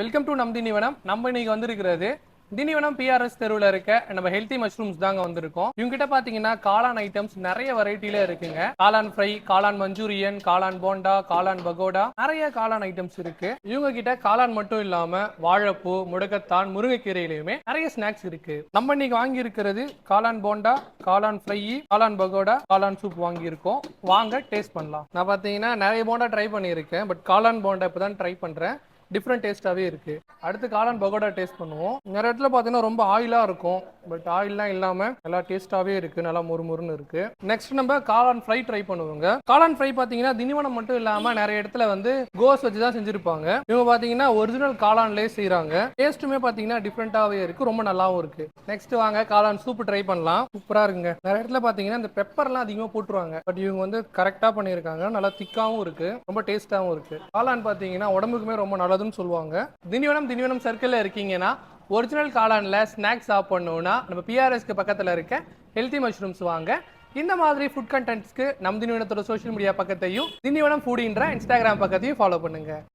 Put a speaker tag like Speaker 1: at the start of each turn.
Speaker 1: Welcome to நம் தினிவனம் நம்ம இன்னைக்கு வந்திருக்கிறது தினிவனம் பிஆர்எஸ் தெருவில் இருக்க நம்ம ஹெல்த்தி மஷ்ரூம்ஸ் தாங்க வந்திருக்கோம். இவங்ககிட்ட பார்த்தீங்கன்னா காளான் ஐட்டம்ஸ் நிறைய வெரைட்டியில இருக்குங்க. காளான் ஃப்ரை காளான் மஞ்சூரியன் காளான் போண்டா காளான் பகோடா நிறைய காளான் ஐட்டம்ஸ் இருக்கு. இவங்க கிட்ட காளான் மட்டும் இல்லாம வாழைப்பூ முடக்கத்தான் முருங்கைக்கீரையிலுமே நிறைய ஸ்நாக்ஸ் இருக்கு. நம்ம இன்னைக்கு வாங்கி இருக்கிறது காளான் போண்டா காளான் ஃப்ரை காளான் பகோடா காளான் சூப் வாங்கி இருக்கோம் வாங்க டேஸ்ட் பண்ணலாம். நான் பார்த்தீங்கன்னா நிறைய போண்டா ட்ரை பண்ணியிருக்கேன். பட் காளான் போண்டா இப்போதான் ட்ரை பண்றேன். டிஃப்ரெண்ட் டேஸ்ட்டாகவே இருக்கு. அடுத்து காளான் பகோடா டேஸ்ட் பண்ணுவோம். நிறைய இடத்துல பார்த்தீங்கன்னா ரொம்ப ஆயிலாக இருக்கும். பட் ஆயில்லாம் இல்லாமல் நல்லா டேஸ்ட்டாகவே இருக்கு. நல்லா முறுமுறுன்னு இருக்கு. நெக்ஸ்ட் நம்ம காளான் ஃப்ரை ட்ரை பண்ணுவோங்க. காளான் ஃப்ரை பார்த்தீங்கன்னா தினிவனம் மட்டும் இல்லாமல் நிறைய இடத்துல வந்து கோஸ் வச்சு தான் செஞ்சிருப்பாங்க. இவங்க பார்த்தீங்கன்னா ஒரிஜினல் காளான்லேயே செய்கிறாங்க டேஸ்ட்டுமே பார்த்தீங்கன்னா டிஃப்ரெண்ட்டாகவே இருக்கு. ரொம்ப நல்லாவும் இருக்கு. நெக்ஸ்ட் வாங்க காளான் சூப் ட்ரை பண்ணலாம். சூப்பராக இருக்குங்க. நிறைய இடத்துல பார்த்தீங்கன்னா இந்த பெப்பர்லாம் அதிகமாக போட்டுருவாங்க. பட் இவங்க வந்து கரெக்டாக பண்ணியிருக்காங்க. நல்லா திக்காவும் இருக்கு. ரொம்ப டேஸ்ட்டாகவும் இருக்கு. காளான் பார்த்தீங்கன்னா உடம்புக்குமே ரொம்ப நல்லது கூடாதுன்னு சொல்லுவாங்க. திண்டிவனம் திண்டிவனம் சர்க்கிளில் இருக்கீங்கன்னா ஒரிஜினல் காளானில் ஸ்நாக்ஸ் சாப்பிட்ணுன்னா நம்ம பிஆர்எஸ்க்கு பக்கத்தில் இருக்க ஹெல்த்தி மஷ்ரூம்ஸ் வாங்க. இந்த மாதிரி ஃபுட் கண்டென்ட்ஸ்க்கு நம் திண்டிவனத்தோட சோஷியல் மீடியா பக்கத்தையும் திண்டிவனம் ஃபுடின்ற இன்ஸ்டாகிராம் பக்கத்தையும் ஃபாலோ பண்ணுங்க.